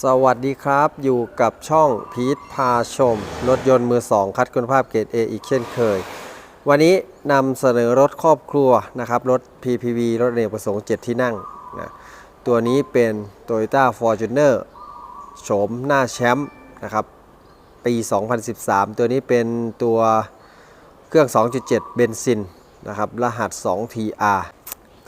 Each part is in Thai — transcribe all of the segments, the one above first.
สวัสดีครับ อยู่กับช่องพีทพาชม รถยนต์มือ2คัดคุณภาพเกรด A อีกเช่นเคย วันนี้นำเสนอรถครอบครัวนะครับ รถ PPV รถเนกประสงค์ 7 ที่นั่งนะตัวนี้เป็น Toyota Fortuner โฉมหน้าแชมป์นะครับ ปี 2013 ตัวนี้เป็นตัวเครื่อง 2.7 เบนซินนะครับ รหัส 2TR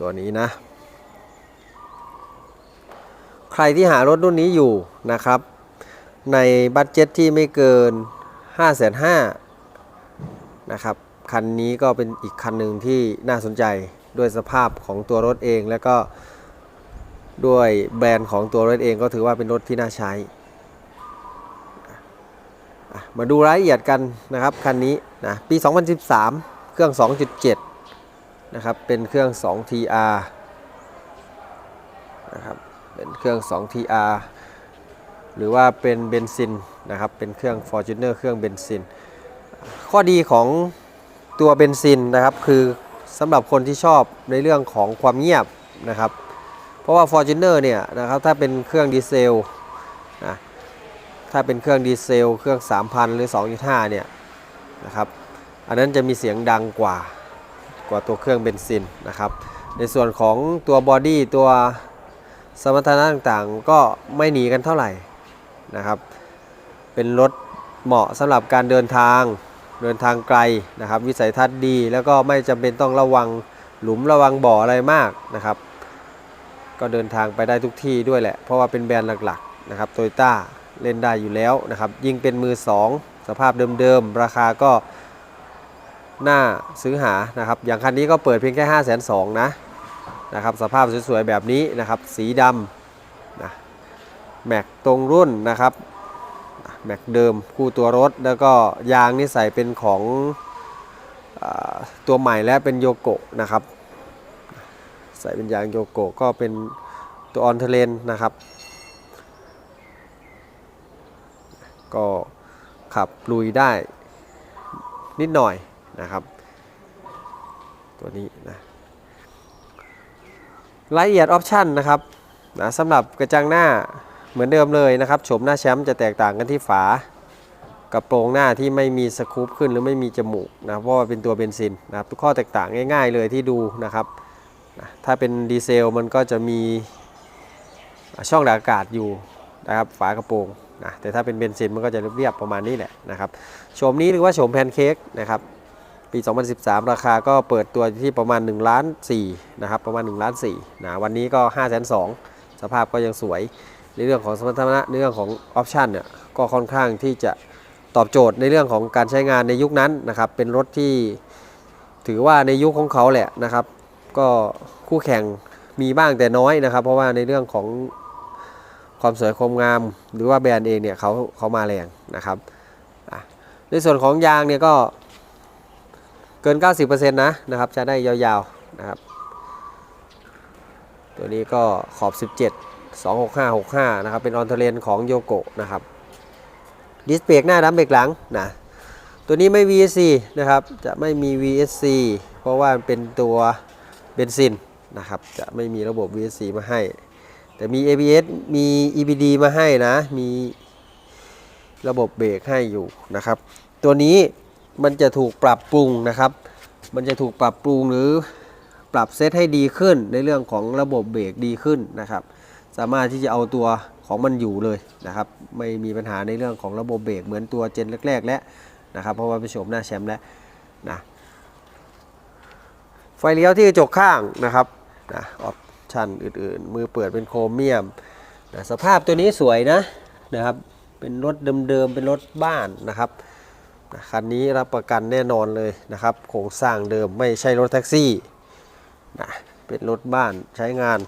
ตัวนี้นะ ใครที่หารถรุ่นนี้อยู่นะครับ ในบัตเจ็ตที่ไม่เกิน 5 5 0 0 0นะครับ คันนี้ก็เป็นอีกคันหนึ่งที่น่าสนใจด้วยสภาพของตัวรถเอง แล้วก็ด้วยแบรนด์ของตัวรถเองก็ถือว่าเป็นรถที่น่าใช้ มาดูรายละเอียดกันนะครับคันนี้นะปี 2013 เครื่อง 2.7 นะครับ เป็นเครื่อง 2TR นะครับ เป็นเครื่อง 2TR หรือว่าเป็นเบนซินนะครับ เป็นเครื่อง Fortuner เครื่องเบนซิน ข้อดีของตัวเบนซินนะครับคือสำหรับคนที่ชอบในเรื่องของความเงียบนะครับ เพราะว่า Fortuner เนี่ยนะครับถ้าเป็นเครื่องดีเซลนะถ้าเป็นเครื่องดีเซล เครื่อง 3,000 หรือ 2.5 เนี่ยนะครับ อันนั้นจะมีเสียงดังกว่ากว่าตัวเครื่องเบนซินนะครับ ในส่วนของตัวบอดี้ตัว สมรรถนะต่างๆ ก็ไม่หนีกันเท่าไหร่นะครับ เป็นรถเหมาะสำหรับการเดินทางเดินทางไกลนะครับ วิสัยทัศน์ดี แล้วก็ไม่จำเป็นต้องระวังหลุมระวังบ่ออะไรมากนะครับ ก็เดินทางไปได้ทุกที่ด้วยแหละ เพราะว่าเป็นแบรนด์หลักๆนะครับโตโยต้าเล่นได้อยู่แล้วนะครับ ยิ่งเป็นมือ 2 สภาพเดิมๆ ราคาก็น่าซื้อหานะครับ อย่างคันนี้ก็เปิดเพียงแค่ 5 2 0 0 0นะ นะครับ สภาพสวยๆแบบนี้นะครับ สีดำนะแม็กตรงรุ่นนะครับแม็กเดิมคู่ตัวรถ แล้วก็ยางนี่ใส่เป็นของอตัวใหม่และเป็นโยโกะนะครับ ใส่เป็นยางโยโกะก็เป็นตัวออนเทเลนนะครับ ก็ขับลุยได้นิดหน่อยนะครับ ตัวนี้นะ รายละเอียดออปชันนะครับนะสำหรับกระจังหน้าเหมือนเดิมเลยนะครับโฉมหน้าแชมป์จะแตกต่างกันที่ฝากระโปรงหน้าที่ไม่มีสกู๊ปขึ้นหรือไม่มีจมูกนะเพราะว่าเป็นตัวเบนซินนะครับทุกข้อแตกต่างง่าย ๆ เลยที่ดูนะครับนะถ้าเป็นดีเซลมันก็จะมีช่องระบายอากาศอยู่นะครับฝากระโปรงนะแต่ถ้าเป็นเบนซินมันก็จะเรียบๆประมาณนี้แหละนะครับโฉมนี้หรือว่าโฉมแพนเค้กนะครับ ปี 2013 ราคาก็เปิดตัวที่ประมาณ1ล้าน4นะครับประมาณ1ล้าน4นะวันนี้ก็5 2 0 0 0สภาพก็ยังสวย ในเรื่องของสมรรถนะในเรื่องของออปชันเนี่ยก็ค่อนข้างที่จะตอบโจทย์ในเรื่องของการใช้งานในยุคนั้นนะครับเป็นรถที่ถือว่าในยุคของเขาแหละนะครับ ก็คู่แข่งมีบ้างแต่น้อยนะครับ เพราะว่าในเรื่องของความสวยความงาม หรือว่าแบรนด์เองเนี่ยเขาเขามาแรงนะครับในส่วนของยางเนี่ยก็ เกิน 90%นะนะครับจะได้ยาวๆนะครับ ตัวนี้ก็ขอบ 17 26565 นะครับ เป็นออนเทเลนของโยโกะนะครับดิสเบรกหน้าดัมเบรกหลังนะตัวนี้ไม่ VSC นะครับ จะไม่มี VSC เพราะว่าเป็นตัวเบนซินนะครับ จะไม่มีระบบ VSC มาให้ แต่มี ABS มี EBD มาให้นะ มีระบบเบรกให้อยู่นะครับ ตัวนี้ มันจะถูกปรับปรุงนะครับ มันจะถูกปรับปรุงหรือปรับเซตให้ดีขึ้นในเรื่องของระบบเบรกดีขึ้นนะครับ สามารถที่จะเอาตัวของมันอยู่เลยนะครับ ไม่มีปัญหาในเรื่องของระบบเบรกเหมือนตัวเจนแรก ๆ แล้วนะครับ เพราะว่าเป็นโฉมหน้าแชมป์แล้วนะไฟเลี้ยวที่กระจกข้างนะครับนะออปชั่นอื่นๆ มือเปิดเป็นโครเมียมนะสภาพตัวนี้สวยนะนะครับ เป็นรถเดิมๆ เป็นรถบ้านนะครับ คันนี้รับประกันแน่นอนเลยนะครับโครงสร้างเดิมไม่ใช่รถแท็กซี่นะเป็นรถบ้านใช้งาน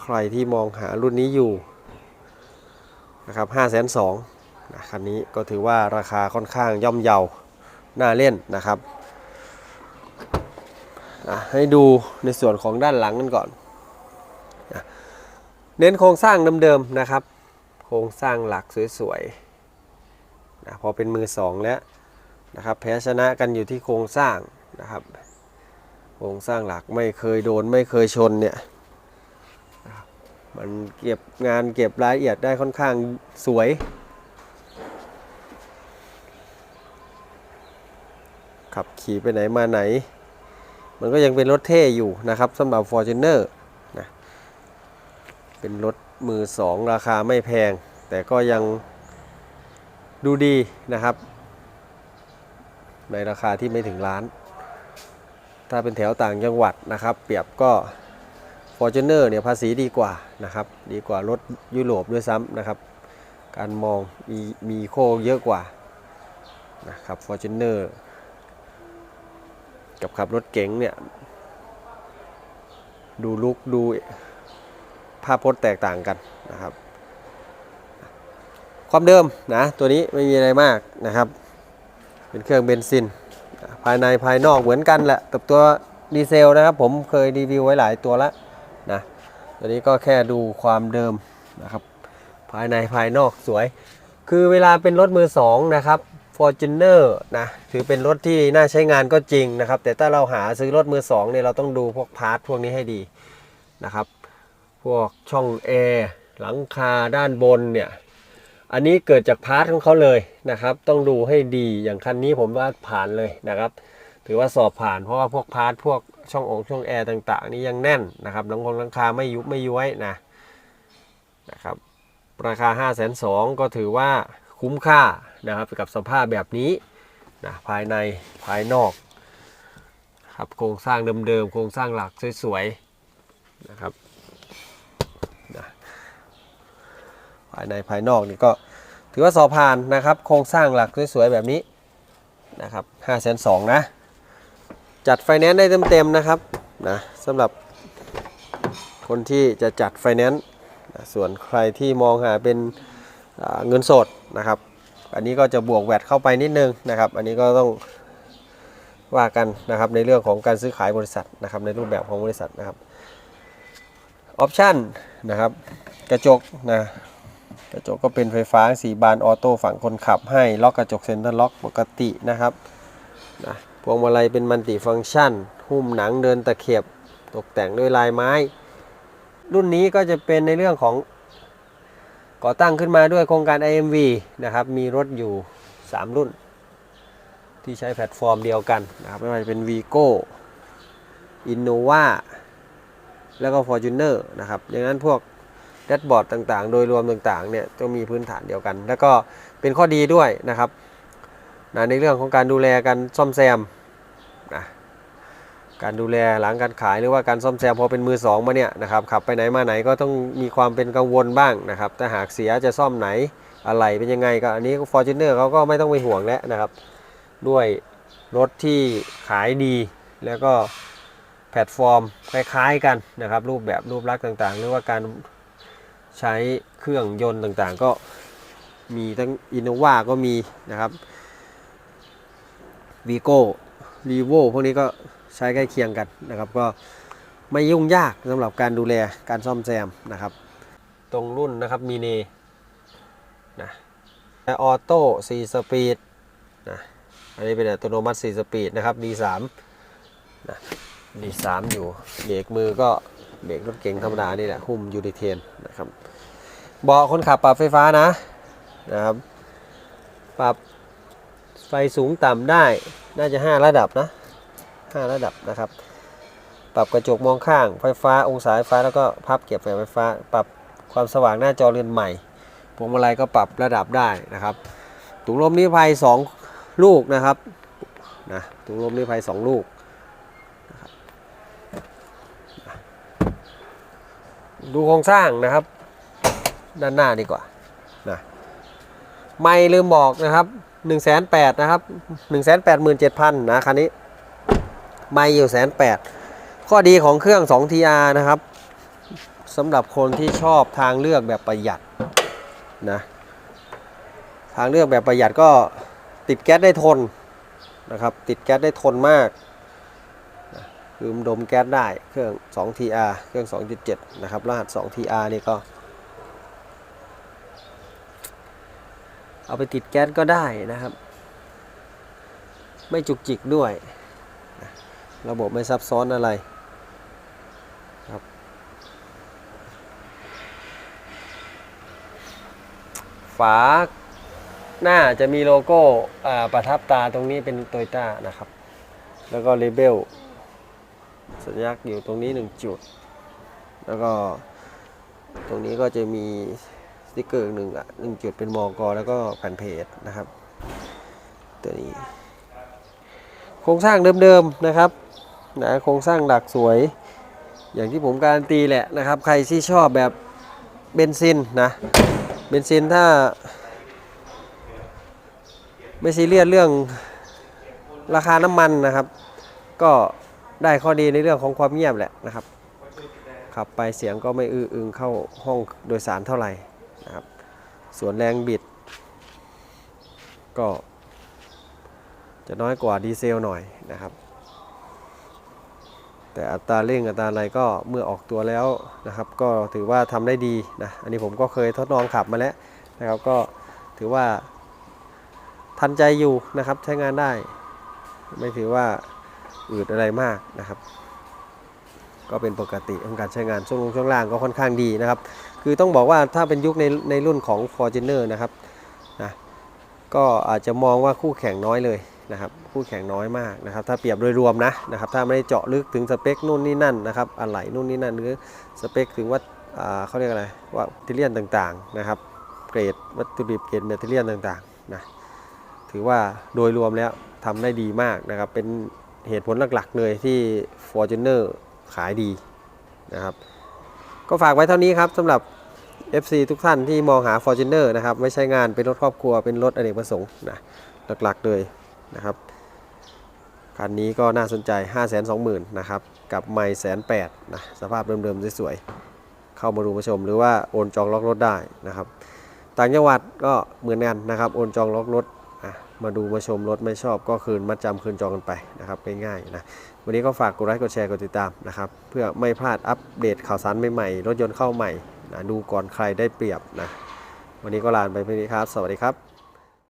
ใครที่มองหารุ่นนี้อยู่นะครับ5 2 0 0 0นะคันนี้ก็ถือว่าราคาค่อนข้างย่อมเยาน่าเล่นนะครับ ให้ดูในส่วนของด้านหลังกันก่อน เน้นโครงสร้างเดิมๆนะครับ โครงสร้างหลักสวยๆ นะพอเป็นมือสองแล้วนะครับแพ้ชนะกันอยู่ที่โครงสร้างนะครับโครงสร้างหลักไม่เคยโดนไม่เคยชนเนี่ยมันเก็บงานเก็บรายละเอียดได้ค่อนข้างสวยขับขี่ไปไหนมาไหน มันก็ยังเป็นรถเท่อยู่นะครับสำหรับ Fortuner นะเป็นรถมือสองราคาไม่แพง แต่ก็ยัง ดูดีนะครับ ในราคาที่ไม่ถึงล้าน ถ้าเป็นแถวต่างจังหวัดนะครับ เปรียบก็ Fortuner เนี่ยภาษีดีกว่านะครับ ดีกว่ารถยุโรปด้วยซ้ำนะครับ การมองมีมีโคเยอะกว่านะครับ Fortuner กับขับรถเก๋งเนี่ยดูลุกดูภาพพจน์แตกต่างกันนะครับ ความเดิมนะตัวนี้ไม่มีอะไรมากนะครับ เป็นเครื่องเบนซิน ภายในภายนอกเหมือนกันแหละกับตัวดีเซลนะครับ ผมเคยรีวิวไว้หลายตัวแล้วนะตัวนี้ก็แค่ดูความเดิมนะครับ ภายในภายนอกสวย คือเวลาเป็นรถมือสองนะครับ Fortuner นะถือเป็นรถที่น่าใช้งานก็จริงนะครับ แต่ถ้าเราหาซื้อรถมือสองเนี่ยเราต้องดูพวกพาร์ทพวกนี้ให้ดีนะครับ พวกช่องแอร์หลังคาด้านบนเนี่ย อันนี้เกิดจากพาร์ทของเขาเลยนะครับ ต้องดูให้ดีอย่างคันนี้ผมว่าผ่านเลยนะครับ ถือว่าสอบผ่านเพราะว่าพวกพาร์ทพวกช่ององช่องแอร์ต่างๆ นี่ยังแน่นนะครับหลังคงหลังคาไม่ยุบไม่ย้วยนะนะครับราคา 5 2 0 0 0ก็ถือว่าคุ้มค่านะครับกับสภาพแบบนี้นะภายในภายนอกครับโครงสร้างเดิมๆโครงสร้างหลักสวยๆนะครับนะ ภายในภายนอกนี่ก็ถือว่าสอบผ่านนะครับ โครงสร้างหลักสวยๆแบบนี้นะครับ5 2 0 0 0นนะ จัดไฟแนนซ์ได้เต็มๆนะครับนะสำหรับคนที่จะจัดไฟแนนซ์ส่วนใครที่มองหาเป็นเงินสดนะครับ อันนี้ก็จะบวกแวดเข้าไปนิดนึงนะครับ อันนี้ก็ต้องว่ากันนะครับในเรื่องของการซื้อขายบริษัทนะครับในรูปแบบของบริษัทนะครับออปชั่นนะครับกระจกนะ กระจกก็เป็นไฟฟ้า4บานออโต้ฝั่งคนขับให้ล็อกกระจกเซ็นเตอร์ล็อกปกตินะครับนะพวงมาลัยเป็นมัลติฟังก์ชัน หุ้มหนังเดินตะเข็บตกแต่งด้วยลายไม้ รุ่นนี้ก็จะเป็นในเรื่องของก่อตั้งขึ้นมาด้วยโครงการ IMV นะครับ มีรถอยู่ 3 รุ่น ที่ใช้แพลตฟอร์มเดียวกันนะครับไม่ว่าจะเป็น Vigo Innova แล้วก็ Fortuner นะครับดังนั้นพวก ชบอร์ดต่างๆ โดยรวมต่างๆเนี่ยต้องมีพื้นฐานเดียวกัน แล้วก็เป็นข้อดีด้วยนะครับนะในเรื่องของการดูแลการซ่อมแซมนะการดูแลหลังการขายหรือว่าการซ่อมแซมพอเป็นมือสองมาเนี่ยนะครับขับไปไหนมาไหนก็ต้องมีความเป็นกังวลบ้างนะครับถ้าหากเสียจะซ่อมไหนอะไรเป็นยังไงก็อันนี้ Fortuner เขาก็ไม่ต้องไปห่วงแล้วนะครับ ด้วยรถที่ขายดีแล้วก็แพลตฟอร์มคล้ายๆกันนะครับรูปแบบรูปลักษณ์ต่างๆ หรือว่าการ ใช้เครื่องยนต์ต่างๆ ก็มีทั้ง Innova ก็มีนะครับ Vigo r e v o พวกนี้ก็ใช้ใกล้เคียงกันนะครับ ก็ไม่ยุ่งยากสำหรับการดูแลการซ่อมแซมนะครับ ตรงรุ่นนะครับมีเนนะออโต้4สปีดนะอันนี้เป็นอัตโนมัติ 4 สปีดนะครับ D3 นะ D3 อยู่เบรกมือก็เบรกรถเก๋งธรรมดานี่แหละหุ้มยูดิเทนนะครับ เบาะคนขับปรับไฟฟ้านะนะครับ ปรับไฟสูงต่ำได้น่าจะ 5 ระดับนะ 5 ระดับนะครับ ปรับกระจกมองข้างไฟฟ้าองศาไฟฟ้าแล้วก็พับเก็บไฟไฟฟ้า ปรับความสว่างหน้าจอเรือนใหม่พวงมาลัยก็ปรับระดับได้นะครับถุงลมนิรภัย 2 ลูกนะครับนะถุงลมนิรภัย 2 ลูกดูโครงสร้างนะครับ ด้านหน้าดีกว่านะไม่ลืมบอกนะครับ1 8 0 0 0นะครับ1 8 7 0 0 0นะคันนี้ ไม่อยู่แสนแปดข้อดีของเครื่อง 2 TR นะครับสำหรับคนที่ชอบทางเลือกแบบประหยัดนะทางเลือกแบบประหยัดก็ติดแก๊สได้ทนนะครับติดแก๊สได้ทนมากคือดมแก๊สได้เครื่อง 2 TR เครื่อง 2.7 นะครับ รหัส 2 TR นี่ก็ เอาไปติดแก๊สก็ได้นะครับ ไม่จุกจิกด้วย ระบบไม่ซับซ้อนอะไรครับฝาหน้าจะมีโลโก้ประทับตาตรงนี้เป็นโตโยต้านะครับ แล้วก็เลเบลสัญลักษณ์อยู่ตรงนี้หนึ่งจุด แล้วก็ตรงนี้ก็จะมี ติกเกอร์หนึ่งอะหนึ่งจุดเป็นมอกแล้วก็แผ่นเพจนะครับ ตัวนี้ โครงสร้างเดิมๆนะครับนะโครงสร้างหลักสวย อย่างที่ผมการันตีแหละนะครับ ใครที่ชอบแบบเบนซินนะเบนซินถ้า ไม่ซีเรียสเรื่องราคาน้ำมันนะครับ ก็ได้ข้อดีในเรื่องของความเงียบแหละนะครับขับไปเสียงก็ไม่อื้ออึงเข้าห้องโดยสารเท่าไหร่ ส่วนแรงบิด ก็ จะน้อยกว่าดีเซลหน่อยนะครับ แต่อัตราเร่งอัตราอะไรก็เมื่อออกตัวแล้วนะครับ ก็ถือว่าทำได้ดีนะ อันนี้ผมก็เคยทดลองขับมาแล้วนะครับ ก็ถือว่าทันใจอยู่นะครับใช้งานได้ ไม่ถือว่าอืดอะไรมากนะครับ ก็เป็นปกติของการใช้งานช่วงลงช่วงล่างก็ค่อนข้างดีนะครับ คือต้องบอกว่าถ้าเป็นยุคในในรุ่นของ Fortuner นะครับนะก็อาจจะมองว่าคู่แข่งน้อยเลยนะครับคู่แข่งน้อยมากนะครับ ถ้าเปรียบโดยรวมนะนะครับ ถ้าไม่ได้เจาะลึกถึงสเปคนู่นนี่นั่นนะครับอะไหล่นู่นนี่นั่นหรือสเปคถึงว่าอ่าเขาเรียกอะไรว่าเทเลียนต่างๆนะครับ เกรดวัตถุดิบเกรดเมทเทียนต่างๆนะถือว่าโดยรวมแล้วทำได้ดีมากนะครับ เป็นเหตุผลหลักๆเลยที่ Fortuner ขายดีนะครับ ก็ฝากไว้เท่านี้ครับสำหรับ FC ทุกท่านที่มองหา Fortuner นะครับ ไม่ใช่งานเป็นรถครอบครัวเป็นรถอเนกประสงค์นะหลักๆเลยนะครับคันนี้ก็น่าสนใจ 5 2 0 0 0 0นะครับ กับไม่แสนแปดนะสภาพเดิมๆสวยๆเข้ามาดูมาชม หรือว่าโอนจองล็อกรถได้นะครับ ต่างจังหวัดก็เหมือนกันนะครับ โอนจองล็อกรถ มาดูมาชมรถไม่ชอบก็คืนมัดจำคืนจองกันไปนะครับง่ายๆนะวันนี้ก็ฝากกดไลค์กดแชร์กดติดตามนะครับเพื่อไม่พลาดอัปเดตข่าวสารใหม่ๆรถยนต์เข้าใหม่นะดูก่อนใครได้เปรียบนะวันนี้ก็ลาไปเพียงนี้ครับ สวัสดีครับ